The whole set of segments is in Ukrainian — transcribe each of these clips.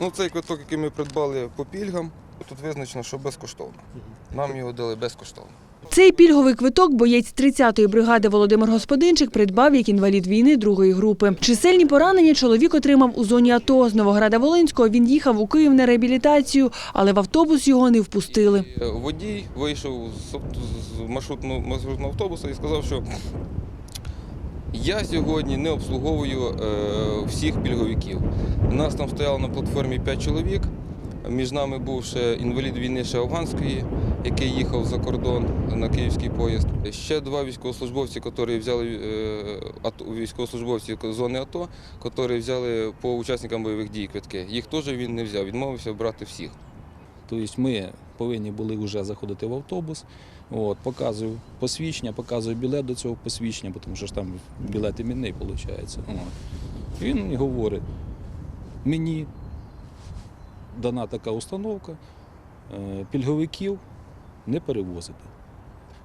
Ну, цей квиток, який ми придбали по пільгам, тут визначено, що безкоштовно. Нам його дали безкоштовно. Цей пільговий квиток боєць 30-ї бригади Володимир Господинчик придбав як інвалід війни другої групи. Чисельні поранення чоловік отримав у зоні АТО. З Новограда Волинського він їхав у Київ на реабілітацію, але в автобус його не впустили. Водій вийшов з, маршрутного, маршрутного автобуса і сказав, що я сьогодні не обслуговую е, всіх пільговиків. У нас там стояло на платформі 5 чоловік. Між нами був ще інвалід війни ще який їхав за кордон на київський поїзд. Ще два військовослужбовці, які взяли е, військовослужбовці зони АТО, які взяли по учасникам бойових дій квитки. Їх теж він не взяв, відмовився брати всіх. Тобто ми повинні були вже заходити в автобус. От, показую посвідчення, показую білет до цього посвідчення, тому що ж там білет іменний виходить. От. Він говорить, мені дана така установка, е, пільговиків не перевозити.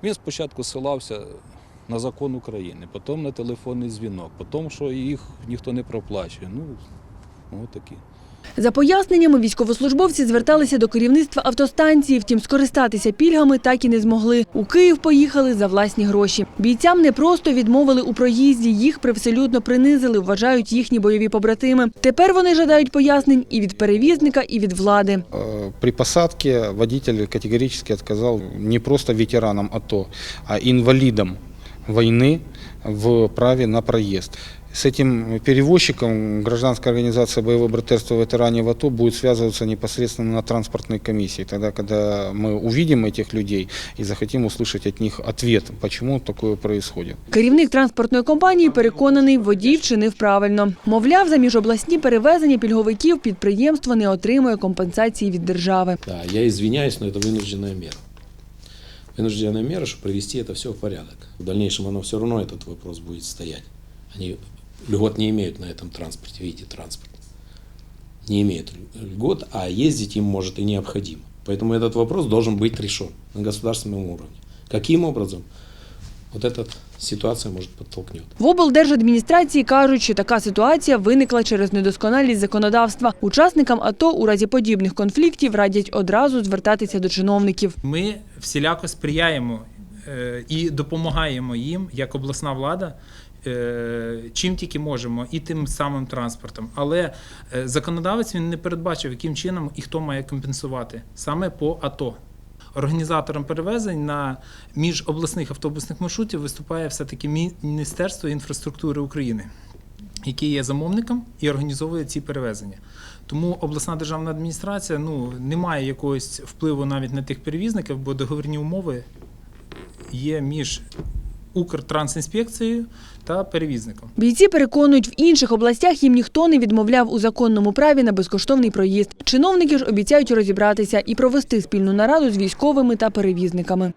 Він спочатку ссилався на закон України, потім на телефонний дзвінок, потім, що їх ніхто не проплачує. Ну, от такі. За поясненнями військовослужбовці зверталися до керівництва автостанції, втім скористатися пільгами так і не змогли. У Київ поїхали за власні гроші. Бійцям не просто відмовили у проїзді, їх привселюдно принизили, вважають їхні бойові побратими. Тепер вони жадають пояснень і від перевізника, і від влади. Э, При посадке водитель категорически отказал не просто ветеранам АТО, а инвалидам войны в праве на проезд. С этим перевозчиком гражданская организация «Боевое братерство ветеранов АТО» будет связываться непосредственно на транспортной комиссии, тогда, когда мы увидим этих людей и захотим услышать от них ответ, почему такое происходит. Керівник транспортної компанії переконаний, водій вчинив правильно. Мовляв, за міжобласні перевезення пільговиків підприємство не отримує компенсації від держави. Да, я извиняюсь, но это вынужденная мера. Вынужденная мера, чтобы привести это все в порядок. В дальнейшем оно все равно этот вопрос будет стоять. Они льгот не имеют на этом транспорте, видите, транспорт. Не имеют льгот, а ездить им может и необходимо. Поэтому этот вопрос должен быть решен на государственном уровне. Каким образом? Вот эта ситуация может подтолкнет. В облдержадміністрації кажуть, що така ситуація виникла через недосконалість законодавства. Учасникам АТО у разі подібних конфліктів радять одразу звертатися до чиновників. Ми всіляко сприяємо е, і допомагаємо їм, як обласна влада, е, чим тільки можемо, і тим самим транспортом. Але е, законодавець він не передбачив, яким чином і хто має компенсувати саме по АТО. Організатором перевезень на міжобласних автобусних маршрутів виступає все-таки Міністерство інфраструктури України, яке є замовником і організовує ці перевезення. Тому обласна державна адміністрація ну, не має якогось впливу навіть на тих перевізників, бо договірні умови є між Укртрансінспекцією та перевізником. Бійці переконують, в інших областях їм ніхто не відмовляв у законному праві на безкоштовний проїзд. Чиновники ж обіцяють розібратися і провести спільну нараду з військовими та перевізниками.